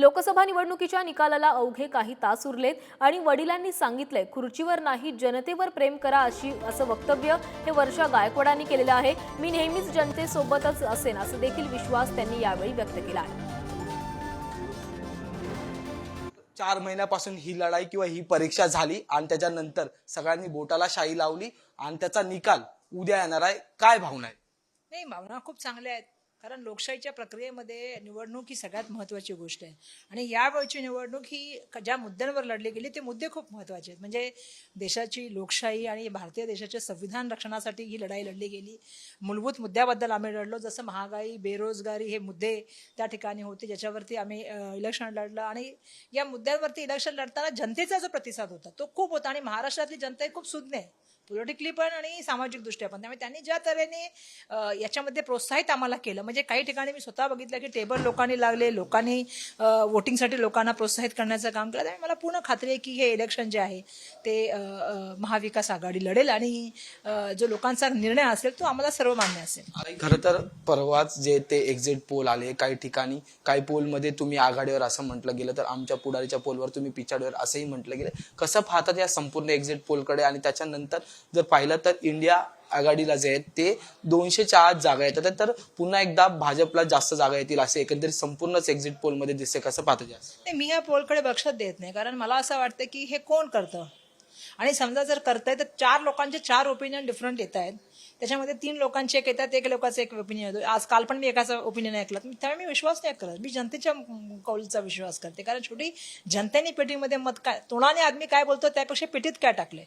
लोकसभा निवडणुकीच्या निकालाला अवघे काही तास उरलेत आणि वडिलांनी सांगितलंय खुर्चीवर नाही जनतेवर प्रेम करा अशी असं वक्तव्य हे वर्षा गायकवाडांनी केलेलं आहे. मी नेहमीच जनतेसोबतच असेन असं देखील विश्वास त्यांनी यावेळी व्यक्त केला आहे. चार महिन्यापासून ही लढाई किंवा ही परीक्षा झाली आणि त्याच्यानंतर सगळ्यांनी बोटाला शाई लावली आणि त्याचा निकाल उद्या येणार आहे. काय भावना आहे नाही भावना खूप चांगल्या आहेत. कारण लोकशाहीच्या प्रक्रियेमध्ये निवडणूक ही सगळ्यात महत्त्वाची गोष्ट आहे. आणि यावेळची निवडणूक ही ज्या मुद्द्यांवर लढली गेली ते मुद्दे खूप महत्त्वाचे आहेत. म्हणजे देशाची लोकशाही आणि भारतीय देशाचे संविधान रक्षणासाठी ही लढाई लढली गेली. मूलभूत मुद्द्याबद्दल आम्ही लढलो जसं महागाई बेरोजगारी हे मुद्दे त्या ठिकाणी होते ज्याच्यावरती आम्ही इलेक्शन लढलं. आणि या मुद्द्यांवरती इलेक्शन लढताना जनतेचा जो प्रतिसाद होता तो खूप होता. आणि महाराष्ट्रातली जनता ही खूप सुज्ञ आहे. पॉलिटिकली पण आणि सामाजिकदृष्ट्या पण. त्यामुळे त्यांनी ज्या तऱ्हेने याच्यामध्ये प्रोत्साहित आम्हाला केलं म्हणजे काही ठिकाणी मी स्वतः बघितलं की टेबल लोकांनी लागले लोकांनी वोटिंगसाठी लोकांना प्रोत्साहित करण्याचं काम केलं. त्यामुळे मला पूर्ण खात्री आहे की हे इलेक्शन जे आहे ते महाविकास आघाडी लढेल आणि जो लोकांचा निर्णय असेल तो आम्हाला सर्व मान्य असेल खरं तर परवाच जे ते एक्झिट पोल आले काही ठिकाणी काही पोलमध्ये तुम्ही आघाडीवर असं म्हटलं गेलं तर आमच्या पुढारीच्या पोलवर तुम्ही पिछाडीवर असंही म्हटलं गेलं. कसं पाहतात या संपूर्ण एक्झिट पोलकडे आणि त्याच्यानंतर जर पाहिलं तर इंडिया आघाडीला जे आहेत ते दोनशेच्या आत जागा येतात तर पुन्हा एकदा भाजपला जास्त जागा येतील असे एकंदरीत संपूर्णच एक्झिट पोलमध्ये दिसते कसं पाहतो मी या पोलकडे लक्षात देत नाही. कारण मला असं वाटतं की हे कोण करतं? आणि समजा जर करताय तर चार लोकांचे चार ओपिनियन डिफरंट येत आहेत. त्याच्यामध्ये तीन लोकांचे एक येतात एक लोकांचं एक ओपिनियन येतो. आज काल पण मी एकाचा ओपिनियन ऐकलं. त्यामुळे मी विश्वास नाही करत. मी जनतेच्या कौलचा विश्वास करते. कारण छोटी जनतेने पेटीमध्ये मत काय तोंडाने आदमी काय बोलतो त्यापेक्षा पेटीत काय टाकले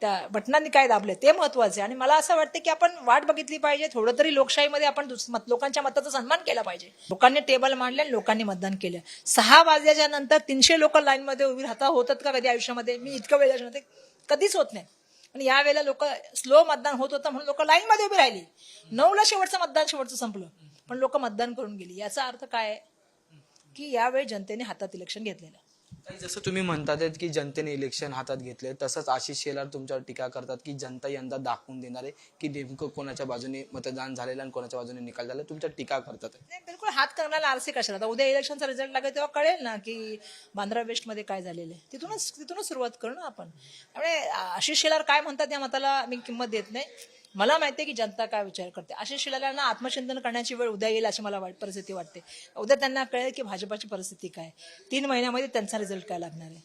त्या बटनांनी काय दाबले ते महत्त्वाचे आणि मला असं वाटतं की आपण वाट बघितली पाहिजे थोडं तरी लोकशाहीमध्ये आपण दुस- मत- लोकांच्या मताचा सन्मान केला पाहिजे. लोकांनी टेबल मांडले आणि लोकांनी मतदान केलं. सहा वाजल्याच्या नंतर तीनशे लोक लाईनमध्ये उभी राहता होतात का कधी आयुष्यामध्ये? मी इतकं वेळ त्याच्यामध्ये कधीच होत नाही. आणि यावेळेला लोक स्लो मतदान होत होतं म्हणून लोक लाईनमध्ये उभी राहिली. नऊला शेवटचं मतदान शेवटचं संपलं. पण लोक मतदान करून गेली. याचा अर्थ काय की यावेळी जनतेने हातात इलेक्शन घेतलेलं ताई, जसं तुम्ही म्हणतात आहेत की जनतेने इलेक्शन हातात घेतले तसंच आशिष शेलार तुमच्यावर टीका करतात की जनता यंदा दाखवून देणार आहे की नेमकं कोणाच्या बाजूने मतदान झालेलं आणि कोणाच्या बाजूने निकाल झाला तुमच्या टीका करतात आहे. नाही बिलकुल हात करण्याला आरसे कशाला? आता उद्या इलेक्शनचा रिझल्ट लागेल तेव्हा कळेल ना की बांद्रा वेस्टमध्ये काय झालेलं आहे. तिथूनच तिथूनच सुरुवात करू ना आपण. त्यामुळे आशिष शेलार काय म्हणतात या मताला मी किंमत देत नाही. मला माहिती आहे की जनता काय विचार करते. आशिष शेलारांना आत्मचिंतन करण्याची वेळ उद्या येईल अशी मला वाट परिस्थिती वाटते. उद्या त्यांना कळेल की भाजपाची परिस्थिती काय. तीन महिन्यामध्ये त्यांचा रिझल्ट काय लागणार आहे?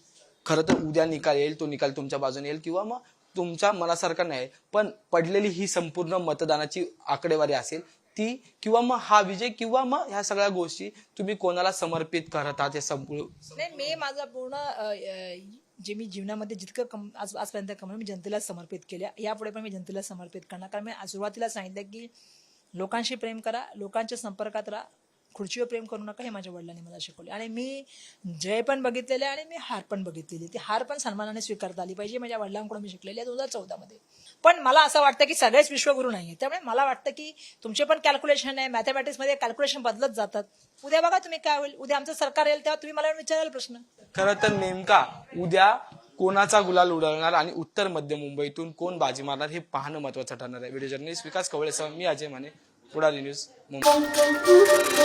खरं तर उद्या निकाल येईल तो निकाल तुमच्या बाजूने येईल किंवा मग तुमच्या मनासारखा नाही. पण पडलेली ही संपूर्ण मतदानाची आकडेवारी असेल ती किंवा मग हा विजय किंवा मग ह्या सगळ्या गोष्टी तुम्ही कोणाला समर्पित करत आहात हे संपूर्ण नाही मी माझा पूर्ण जे मी जीवनामध्ये जितकं कम आज आजपर्यंत कमवलं मी जनतेला समर्पित केल्या यापुढे पण मी जनतेला समर्पित करणार. कारण मी सुरुवातीला सांगितलं की लोकांशी प्रेम करा लोकांच्या संपर्कात राहा. खुर्चीवर प्रेम करू नका हे माझ्या वडिलांनी मला शिकवले. आणि मी जय पण बघितलेले आहे आणि मी हार पण बघितलेली ती हार पण सन्मानाने स्वीकारता आली पाहिजे माझ्या वडिलांकडून मी शिकलेली आहे दोन हजार चौदामध्ये. पण मला असं वाटतं की सगळेच विश्वगुरू नाही त्यामुळे मला वाटतं की तुमचे पण कॅल्क्युलेशन आहे मॅथमॅटिक्समध्ये कॅल्क्युलेशन बदलत जातात. उद्या बघा तुम्ही काय होईल. उद्या आमचं सरकार येईल तेव्हा तुम्ही मला विचाराल प्रश्न. खरं तर नेमका उद्या कोणाचा गुलाल उडवणार आणि उत्तर मध्य मुंबईतून कोण बाजी मारणार हे पाहणं महत्वाचं ठरणार आहे. व्हिडिओ जर्नलिस्ट विकास कवळेसह मी अजय माने. पुढारी न्यूज मुंबई